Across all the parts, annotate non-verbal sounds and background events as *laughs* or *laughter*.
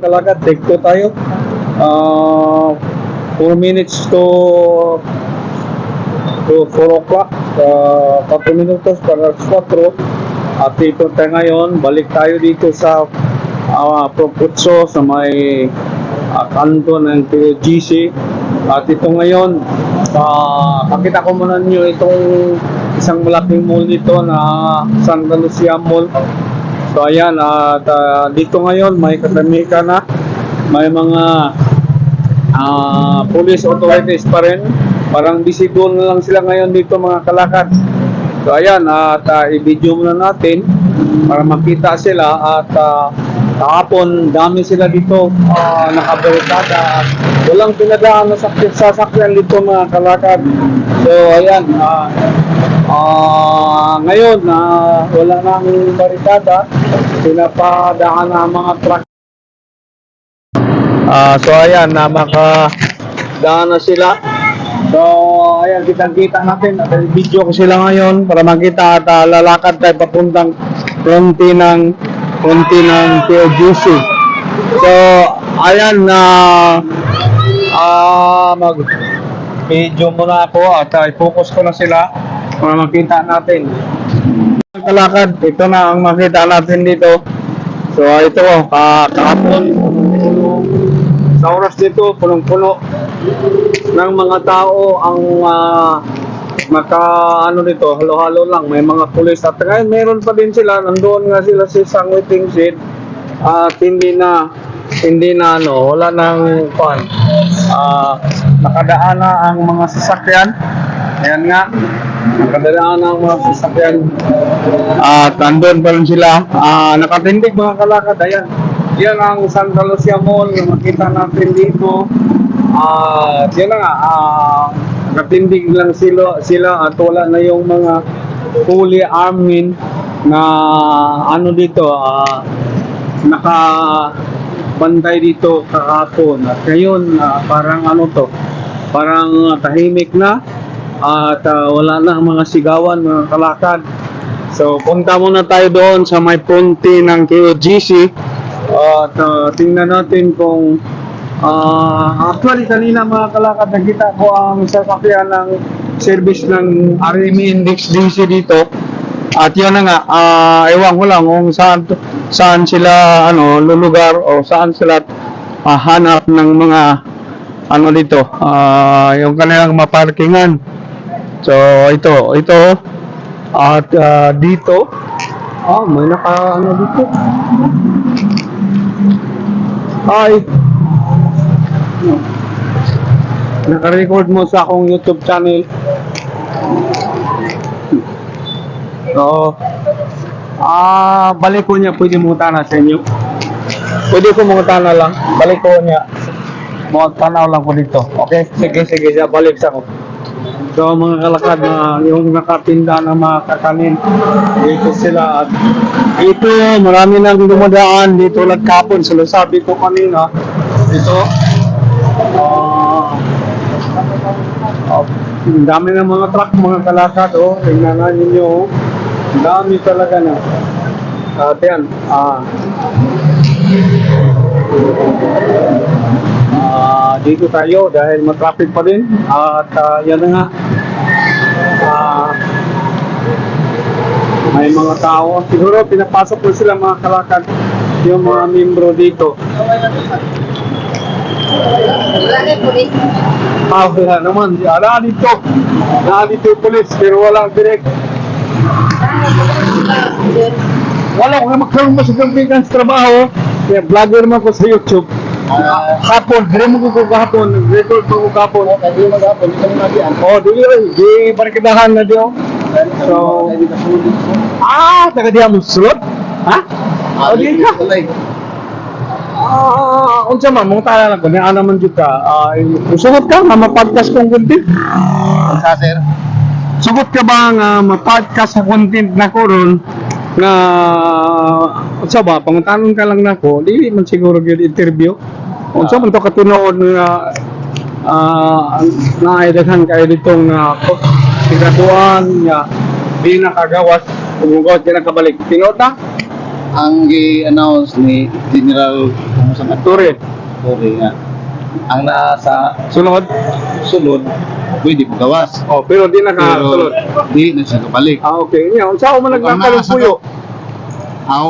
Talaga, take two tayo. Uh, 4 minutes to to 4 o'clock. Uh, 4 minutos para 4. At dito tayo ngayon, balik tayo dito sa uh, Proputso sa may uh, kanto ng PGC. At ito ngayon, uh, pakita ko muna nyo itong isang malaking mall dito na Santa Lucia Mall. So ayan, at ah, dito ngayon may katamikan na, may mga ah, police authorities pa rin. Parang visible na lang sila ngayon dito mga kalakad. So ayan, at ah, i-video muna natin para makita sila at uh, kahapon dami sila dito uh, nakabarikada at walang pinadaan na sakit sasakyan dito mga kalakad. So ayan, ah, Ah, ngayon na wala nang barikada, pinapadaan na mga truck. Ah, so ayan na makadaan na sila. So ayan kitang-kita natin at video ko sila ngayon para makita at ah, lalakad tayo papuntang fronti ng fronti ng POGC. So ayan na ah mag video muna ako at ah, i-focus ko na sila para makita natin. Kalakad, ito na ang makita natin dito. So ito, ka kahapon, sa oras dito, punong-puno ng mga tao ang ah, maka ano dito, halo-halo lang, may mga pulis at ngayon meron pa din sila, nandoon nga sila sa isang waiting shed at hindi na hindi na ano, wala nang pan. Ah, nakadaan na ang mga sasakyan. Ayan nga, nakadaan na ang mga sasakyan. At nandun pa rin sila. Ah, nakatindig mga kalakad. Ayan. Yan ang Santa Lucia Mall na makita natin dito. Ah, yan na nga. Ah, nakatindig lang sila, sila at wala na yung mga fully armed na ano dito, ah, naka bantay dito kahapon at ngayon ah, parang ano to parang tahimik na at ah, wala na mga sigawan mga kalakad. So punta muna tayo doon sa may punti ng KOGC at ah, tingnan natin kung ah, actually kanina mga kalakad nakita ko ang sasakyan ng service ng RME Index DC dito. At yun na nga, ah, ewan ko lang kung saan, saan sila ano, lulugar o saan sila ah, hanap ng mga ano dito, ah, yung kanilang maparkingan. So ito, ito at ah, dito, ah, may naka ano dito. Ay. Naka-record mo sa akong YouTube channel. Oo. Ah, balik ko niya, pwede mo tana sa inyo. Pwede ko mga tana lang. Balik ko niya. Mga tanaw lang ko dito. Okay? Sige, sige. Siya, balik sa ko. So, mga kalakad na yung nakatinda ng mga kakanin, dito sila. At ito, marami nang dumadaan dito nagkapon. So, sabi ko kanina, ito, ah, ah, ang dami ng mga truck, mga kalakad, oh. Tingnan ninyo, oh. Dami talaga na. At yan, ah, ah, dito tayo dahil matraffic pa din. At ah, yan na nga. Ah, may mga tao. Siguro pinapasok ko sila mga kalakad yung mga membro dito. Ah, wala naman. Wala dito. Wala dito yung police pero walang direct. Wala ko magkaroon mo sa kampikan sa trabaho. Kaya vlogger man ko sa YouTube. Uh, kapon, hindi mo ko kahapon, nag-record ko kahapon. Oh, hindi mo kahapon, hindi mo nabiyan. Oh, dili rin, di panikidahan na diyo. So, ah, taga diya mo sulot? Ha? Oh, di ka. Ah, unsa man mong tala lang ko, niya naman jud ka. Ah, sugot ka, nga mapodcast kong content. Sa sir. Sugot ka ba nga mapodcast sa content na ko ron nga unsa ba pangutanon ka lang nako dili man siguro gyud interview unsa man to katunood nga ah naaydahan kayo ditong uh, sigatuan nga di nakagawas kung gawas di nakabalik tingod na Ang gi-announce ni General mo sa. Turi nga. Ang nasa Sunod. sulod, pwede mo gawas. Oh, pero di nakasulod. di na siya kabalik. Ah, okay. Mo Ang nagkakalong nasa- puyo? Aw,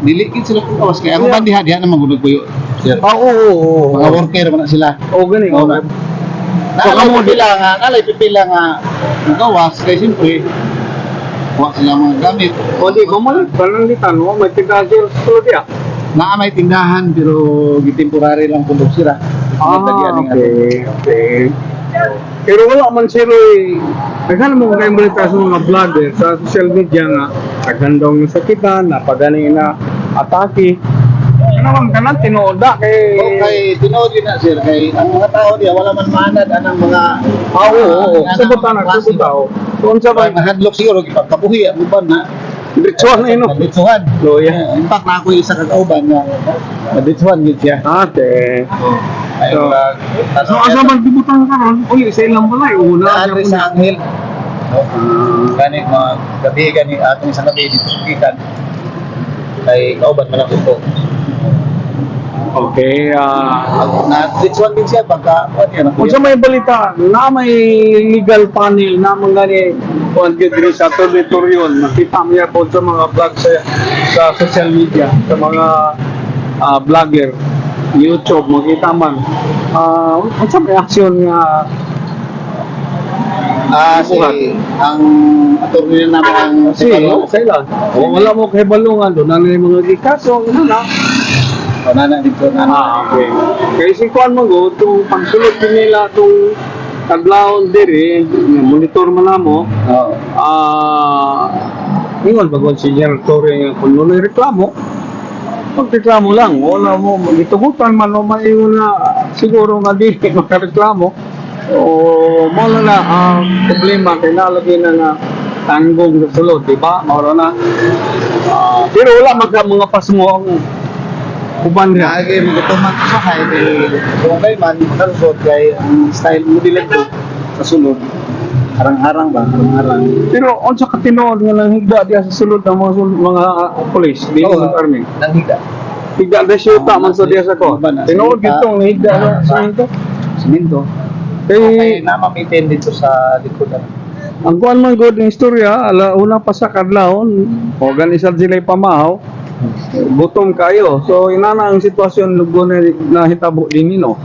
dili kit sila kung gawas. Kaya ako Yeah. ba diha, naman gulog puyo. Sir. Ah, oo, oo, oo. Mga worker man na sila. Oh, gani. Oh, na. So, Naalay kamo- pipila nga, naalay pipila nga gawas. Kaya siyempre, kuha sila mga gamit. O di, bumalik. Panangitan mo, may tigagil sa sulod ya. Naa may tindahan pero gitemporary lang kung sila. Ah, okay, okay. Pero wala man sila eh. Naghan mo kayo balita sa mga vlogger sa social media nga naghandong sakitan, napagani na atake. Ano man kanan tinuoda kay Okay, tinood yun na sir, kay ang mga tao diya, wala man manad anang mga Ah, oo, oo, oo. Nga Sabutan na, naman, klase sabutan. ba? Doon sa Sabay, ba? mahadlok siguro, ipagkabuhi, ang uban na. Diretsuhan na ino. Maditsuhan. Loya. In fact, na ako isa kagauban na maditsuhan yun siya. Ate. Ayun, So, So, asa magdibutan ka ron? Uy, sa ilang balay. Una. Naandri sa Anghel. Gani, mga gabi, gani, atong isang gabi dito sa Kikan. Kay kauban man ako. Okay, ah... Na ditsuhan din siya pagka, ano yan, Kung sa may balita, na may legal panel na mga ni Juan Gedri sa teritoryon, nakita mo yan po sa mga vlog sa, sa social media, sa mga ah, vlogger, YouTube, makita man. Uh, sa may aksyon nga Ah, si, ang attorney na namin ang si sa ilan. O wala mo kay doon, ano yung mga gikaso, ano na. O, nana dito, nana. Ah, okay. Kaya si Juan Mago, itong pagsulot din nila, itong taglaon diri, monitor mo na mo, Oo. Ah, ingon bagon si General Torre nga kung nuloy reklamo, magreklamo lang, wala mo, magitugutan man o maingon na siguro nga di *laughs* makareklamo. O mo na na ang problema kay nalagay na nga tanggong sa sulod, di ba? Mao na. Ah, pero wala magka mga pasmo ang uban niya. Lagi magatuman ko sa kay kay kung kay man makalusot kay ang style mo dilag ko sa sulod. Harang-harang ba? Harang-harang. Pero unsa ka tinuod nga lang higda diya sa sulod ng mga sul- mga ah, police, di Oo. sa army. Nang higa. Higda na siya ta man sa diya sa ko. Iba na. Tinuod Salita. dito ang higda na sa ito. Siminto. Kay na mamitin dito sa likodan. ang kuan man good ng istorya, ala una pa sa kadlawon, o sila pamahaw, gutom kayo. So inana ang sitwasyon lugo na nahitabo din nino.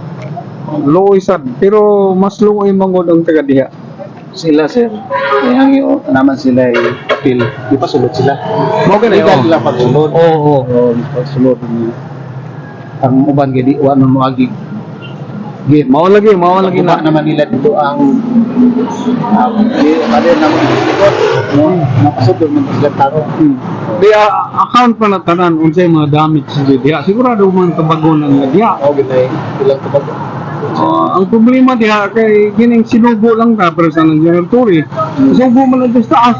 Luoy sad, pero mas luoy mangod ang taga diha. Sila sir. Kaya ang iyo naman sila ay apil. Di pa sulod sila. Mo gani oh. sila pagsulod. Oo, oo. Oo, di pa sulod. Ang uban gadi wa man moagi. Git. Mao lagi, mao lagi na. naman nila dito ang um, di kali na ikot no napasod man sila taro. Hmm. Di ah, account pa na tanan unsay mga damage sa diha. Sigurado man tabagonan nga diha. O gitay ilang tubag. Ah, ang problema diha kay gining sinugo lang ka pero sa nang General Torre. Sugo man lang sa taas.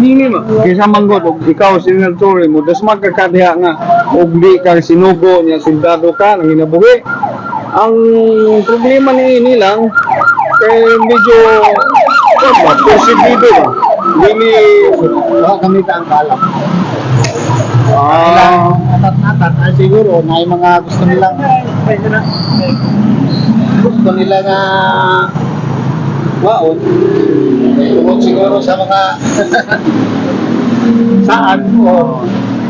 Hindi mo. Kaysa manggod og ikaw si General Torre mo das magka diha nga og di ka sinugo niya soldado ka nang hinabuhi. Ang problema ni ini lang kay medyo ba, persibido ba? Dili kami ta ang kalam. Ah, atat-atat ah, siguro na mga gusto nilang gusto nila nga waon. Tungkol siguro sa mga *laughs* saan? O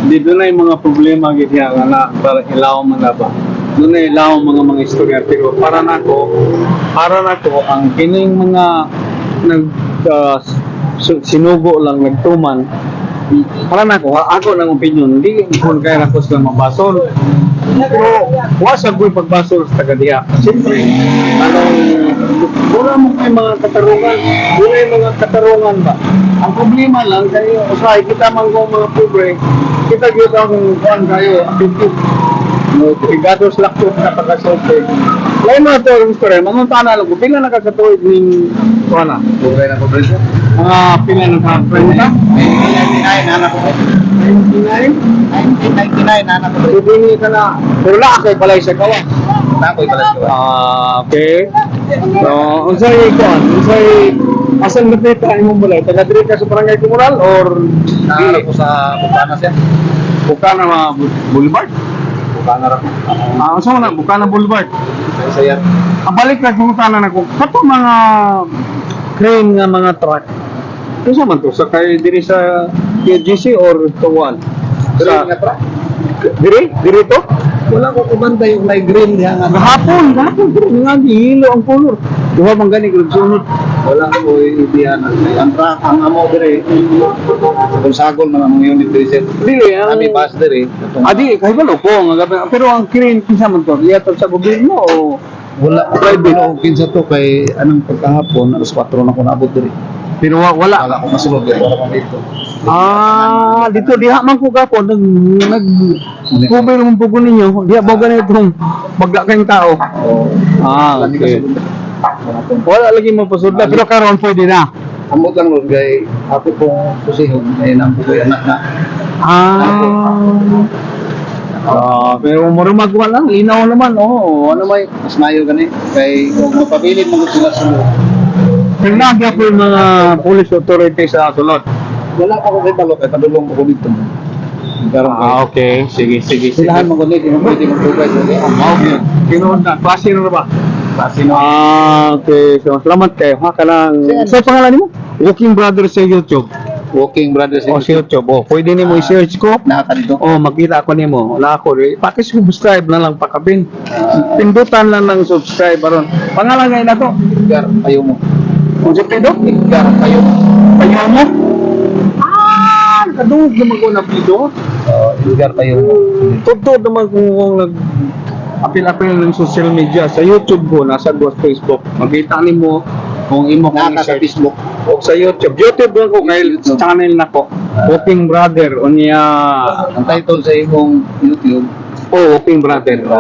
Di doon na yung mga problema ganyan nga na para ilaw man na ba. Doon na ilaw mga mga istorya pero para nako para nako ang kining mga nag ah, su- sinugo lang nagtuman para nako ako. Ng opinion hindi kung kaya nako sila mabasol. Pero wa sa ko'y pagbasol sa taga diha siyempre anong wala mo kay mga katarungan. Wala yung mga katarungan ba? Ang problema lang kayo usahay kita man kung mga pobre kita gyud ang kuan kayo apitid no tigados lakto na pagkasote lain mo to ang story mamon tana lang kung pila nakakatuig ning kuan na Bugay na po presyo. mga pila naka-kwenta 1999 anak ko. 99 1999 anak ko. Bibili ka na. Pero na kay balay sa kawa. Takoy pala siya. Ah, okay. So, unsay kuan? Unsay asan ba tayo imong balay? Taga ka sa Barangay Comoral or Nakalap ko sa Bukana siya. Buka na mga Boulevard? Pangarap. Ah, so na, Bukana Boulevard. Saya. Ang balik na kung tanan ako, kato mga crane nga mga truck. Kasi man to, sa kay diri sa KGC or Tuwan? Pero Sa, nga tra. diri? Diri to? Wala ko kumanda yung may green diha nga. Gahapon, gahapon, diri nga gihilo ang color. Duha man gani grab sunod. Wala ko idiyan. Ang tra ang amo dire. Sa sagol mga mga unit sir. Dili, ang... Kami bus dire. Adi, kahit ba ko, nga. Pero ang crane, kinsa man to? Iyato sa gobyerno o... Wala ko o kinsa to kay anong pagkahapon alas 4 na ko naabot dire. Pero wa- wala. Wala ko masulod dire para man dito. Ah, dito diha man ko gapon nag nag cover mo pugo ninyo. Diha ba ganitong magla kayong tao. Oh. Ah, okay. Wala lagi mo pasudla pero karon pwede na. Amo lang ron kay ako pong susihon ay nang buhay anak na. Ah. Ah, pero marumag wa lang, linaw naman. Oo, ano may Mas mayo gani kay kung mapabilit mo sila sulod. Pero nagya po yung mga police authorities sa sulod. Wala pa ko kay talo kay padulong ko dito. Karon Ah, okay. Sige, sige, sige. Silahan mo kundi kung pwede mong tugay dili. Mao gyud. Tinuod na. Klase na ba? Kasi no. Ah, okay. So, salamat kayo. Ha, ka lang. Sa pangalan mo? Walking Brothers sa YouTube. Walking brothers O, sa YouTube. O, pwede nimo i-search ko. Naka dito. O, makita ko nimo. Wala ako. Eh, Pakisubscribe na lang pakabin. Pindutan lang ng subscribe. Aron. Pangalan ngayon na to. Edgar kayo mo. Kung sa pido? Edgar kayo mo. Payo mo? Ah, kadungog naman ko na pido. Uh, Edgar kayo mo. Totoo naman kung nag apil-apil ng social media sa YouTube ko, nasa ko sa Facebook. Makita ni mo kung imo Naka sa. Facebook. O sa YouTube. YouTube lang ko kay channel na ko. Walking Brother o niya Ang title sa imong YouTube, o Walking Brother. O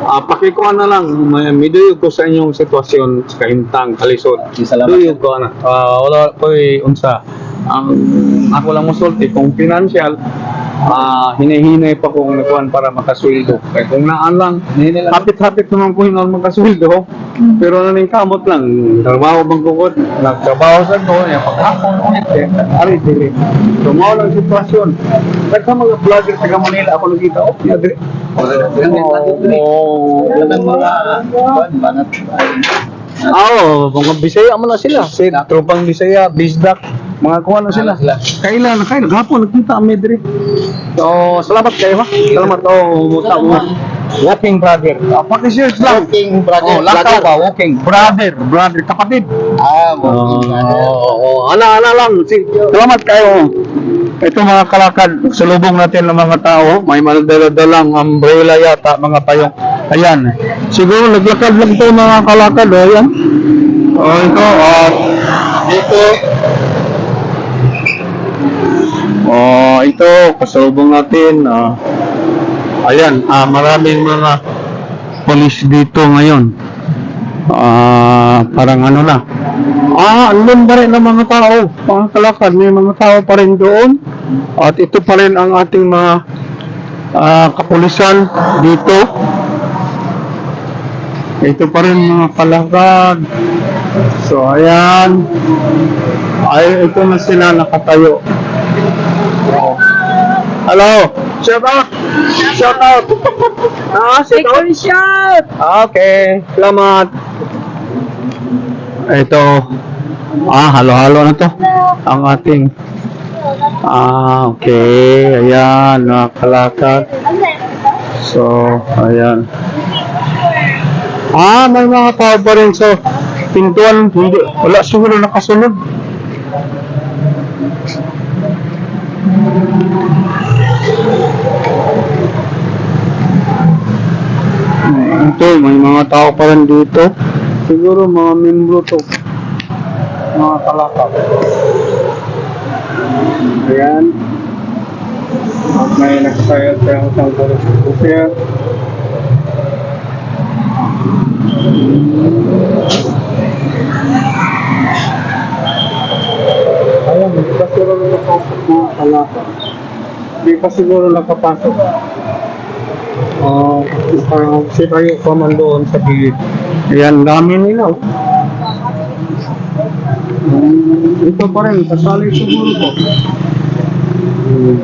ah pakikuha na lang may miduyog ko sa inyong sitwasyon sa kahintang kalisod. Duyog ko na. Ah, wala ko unsa. Ang ako lang musulti kung financial ah hinahinay pa kong nakuan para makasweldo. Kaya kung naan lang, hapit-hapit naman ko hinal magkasweldo. Pero naning kamot lang, trabaho bang kukod, nagtrabaho sa ko, yung paghapon, ulit eh, ari dili. So, mao lang sitwasyon. Nagka mga vlogger taga Manila, ako nakita, oh. Yan ang mga kuwan, banat. Oo, mga Bisaya mo na sila. Si tropang Bisaya, Bisdak, mga kuha na sila. Kailan, kailan, gapon, nagkita kami diri. So, salamat kayo ha. Salamat, oh, muta mo. Walking brother. Uh, Paki-search lang. Walking brother. Oh, lakaw ba? Walking. Brother. Brother. Kapatid. Ah, walking brother. oo, ana, ana lang. Salamat kayo. Ito mga kalakad, salubong natin ng mga tao, may madala-dalang umbrella yata, mga payong. Ayan. Siguro naglakad lang to mga kalakad, oh, ayan. Oh, ito, at dito. Oh, ito, pasalubong natin. ah. ayan, ah, maraming mga police dito ngayon. Ah, parang ano na. Ah, andun pa rin ang mga tao. Mga kalakad, may mga tao pa rin doon. At ito pa rin ang ating mga ah, kapulisan dito. Ito pa rin mga kalakad. So, ayan. Ay, ito na sila nakatayo. Hello! Shout out! Shout out! Ah, shout out! shout! Okay, salamat. Ito, ah, halo-halo na to. Ang ating, ah, okay, ayan, nakalakat. So, ayan. Ah, may mga tao pa rin. So, pintuan, hindi, wala siguro nakasunod. Ito, may mga tao pa rin dito. Siguro mga membro to. Mga kalakap. Ayan. At may nagsayat sa isang police Ayan, hindi pa siguro nakapasok mga kalakap. Hindi pa siguro nakapasok. Ah, uh, si kayo pa man doon sa gilid. Ayan, dami nila. Um, ito pa rin, kasali siguro ko. Hmm.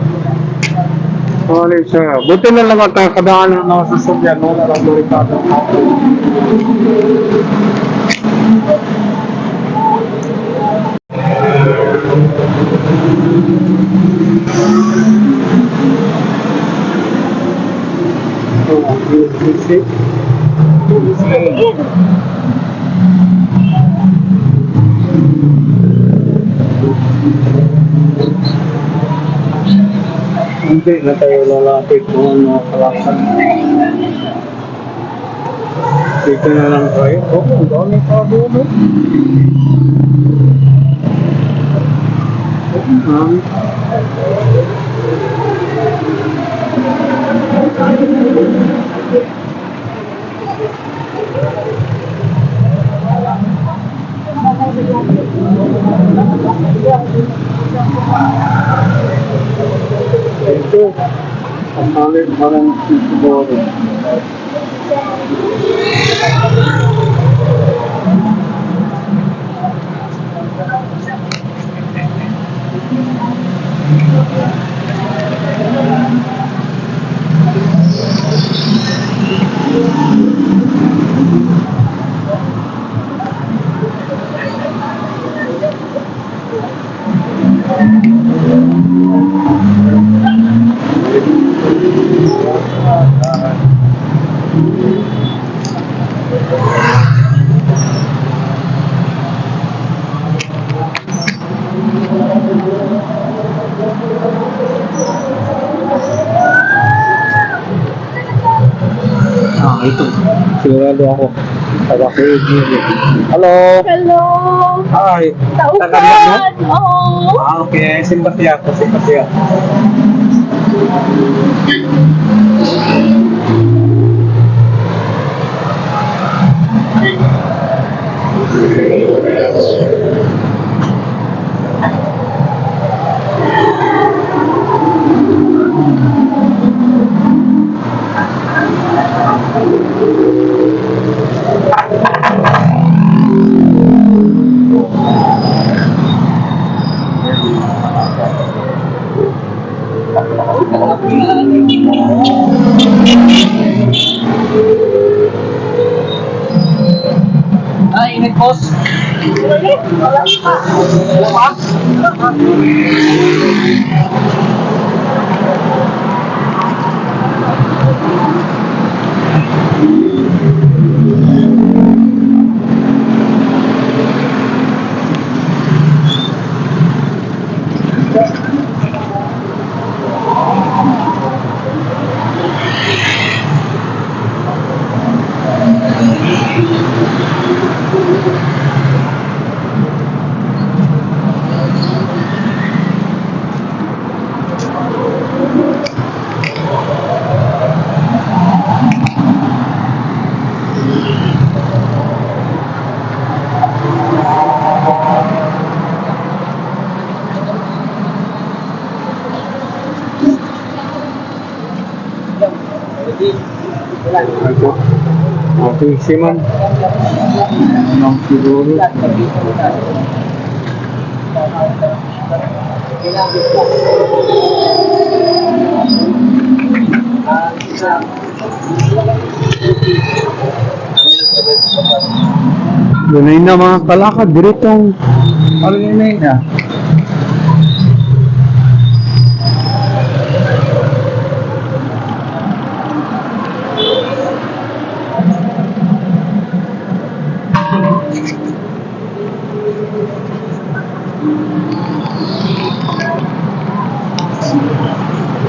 Sorry, sir. Buti na lang at kadaan na sa sasakyan. Wala lang barikada. Hindi na tayo lalapit kung ano kalaksan. Dito na lang tayo. Oh, ang dami pa doon. oh. Ang dami. Ito. Ang dami parang siguro. Ah, ito. Sigurado ako. Taga Hello. Hello! Hi. Taga Taupan! Oo! Ah, okay. Simpati ako. Simpati ako. Ay, init boss. Wala pa. Ito. Si ma'am. Ma'am, siguro. Dunay na mga kalakad, diretong. Ano yun na yun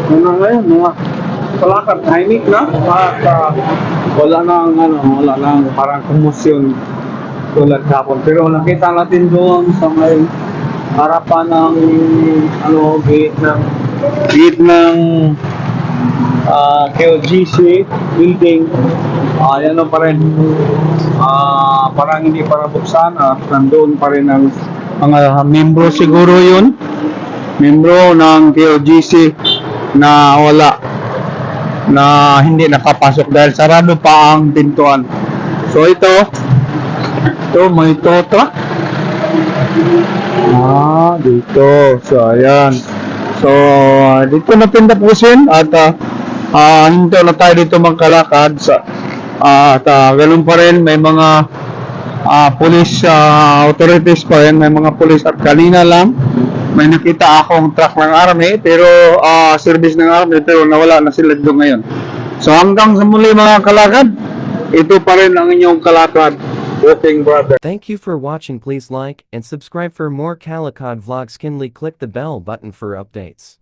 Ano ngayon, mga kalakad, tahimik na. At ah, wala nang, ano, wala nang parang kumusyon tulad kapon. Pero nakita natin doon sa may harapan ng, ano, gate ng, gate ng ah KLGC building. Ah, yan pa rin. Ah, parang hindi pa nabuksan at nandoon pa rin ang mga membro siguro yun membro ng KOGC na wala na hindi nakapasok dahil sarado pa ang pintuan. So ito, ito may tow truck. Ah, dito. So ayan. So, dito natin tapusin at uh, uh, hinto na tayo dito magkalakad sa ah, at uh, ganun pa rin may mga ah, police ah, authorities pa rin, may mga police at kanina lang may nakita akong truck ng army pero ah, service ng army pero nawala na sila doon ngayon. So hanggang sa muli mga kalakad, ito pa rin ang inyong kalakad, walking brother. Thank you for watching please like and subscribe for more Calicod vlogs kindly click the bell button for updates.